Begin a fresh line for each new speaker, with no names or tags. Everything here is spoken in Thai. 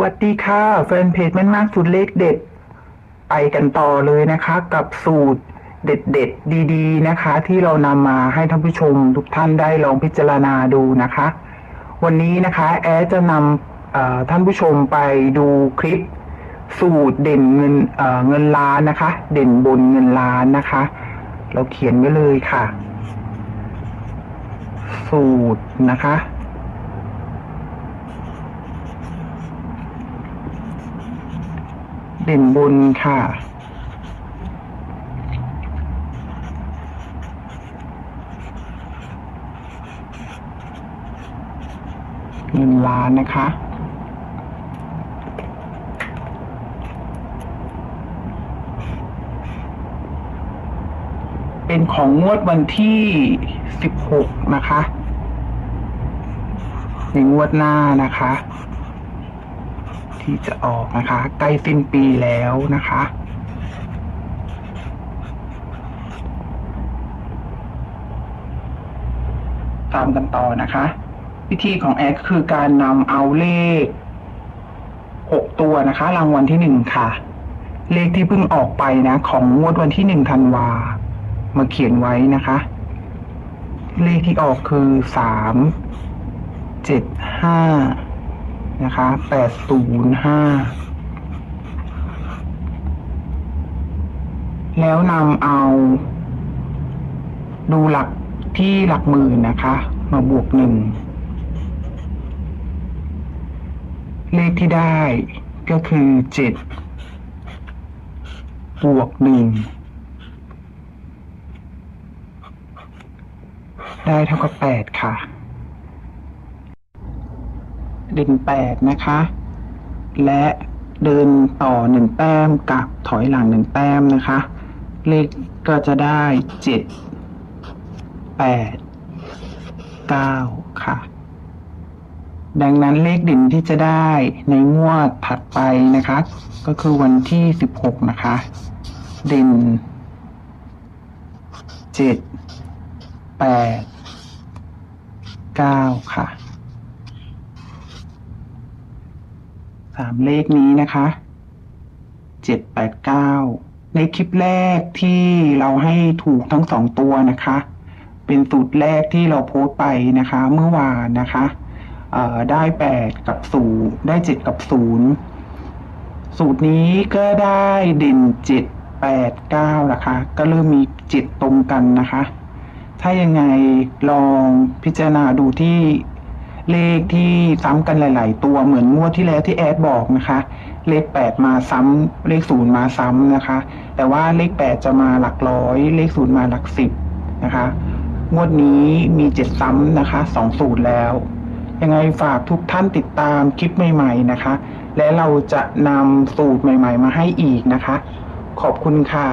วัสดีค่ะ แฟนเพจแม่นมากสูตรเลขเด็ด ไปกันต่อเลยนะคะ กับสูตรเด็ดๆ ดี ๆ นะคะ ที่เรานำมาให้ท่านผู้ชมทุกท่านได้ลองพิจารณาดูนะคะ วันนี้นะคะแอดจะนำท่านผู้ชมไปดูคลิป สูตรเด่นเงินเเงินล้านนะคะ เด่นบนเงินล้านนะคะ เราเขียนไว้เลยค่ะ สูตรนะคะ เด่นบนค่ะ เงินล้านนะคะ เป็นของงวดวันที่ 16 นะคะในงวดหน้านะคะ ที่จะออกนะคะ ใกล้สิ้นปีแล้วนะคะ ตามกันต่อนะคะ วิธีของแอดคือการนำเอาเลขหกตัวนะคะ รางวัลที่หนึ่งค่ะ เลขที่เพิ่งออกไปนะ ของงวดวันที่หนึ่งธันวา มาเขียนไว้นะคะ เลขที่ออกคือสามเจ็ดห้า นะคะแปดศูนย์ห้าแล้วนำเอา ดูหลักที่หลักหมื่นนะคะ มาบวกหนึ่งเลขที่ได้ก็คือเจ็ดบวกหนึ่งได้เท่ากับแปดค่ะ เด่นแปดนะคะ และเดินต่อหนึ่งแต้มกับถอยหลังหนึ่งแต้มนะคะ เลขก็จะได้เจ็ดแปดเก้าค่ะ ดังนั้นเลขเด่นที่จะได้ในงวดถัดไปนะคะ ก็คือวันที่สิบหกนะคะ เด่นเจ็ดแปดเก้าค่ะ สามเลขนี้นะคะเจ็ดแปดเก้าในคลิปแรกที่เราให้ถูกทั้งสองตัวนะคะ เป็นสูตรแรกที่เราโพสต์ไปนะคะ เมื่อวานนะคะได้แปดกับศูนย์ได้เจ็ดกับศูนย์สูตรนี้ก็ได้เด่นเจ็ดแปดเก้านะคะ ก็เริ่มมีเจ็ดตรงกันนะคะ ถ้ายังไงลองพิจารณาดูที่ เลขที่ซ้ำกันหลาย ๆ ตัวเหมือนงวดที่แล้วที่แอดบอกนะคะ เลขแปดมาซ้ำเลขศูนย์มาซ้ำนะคะ แต่ว่าเลขแปดจะมาหลักร้อย เลขศูนย์มาหลักสิบนะคะ งวดนี้มีเจ็ดซ้ำนะคะสองสูตรแล้ว ยังไงฝากทุกท่านติดตามคลิปใหม่ ๆ นะคะ และเราจะนำสูตรใหม่ ๆ มาให้อีกนะคะ ขอบคุณค่ะ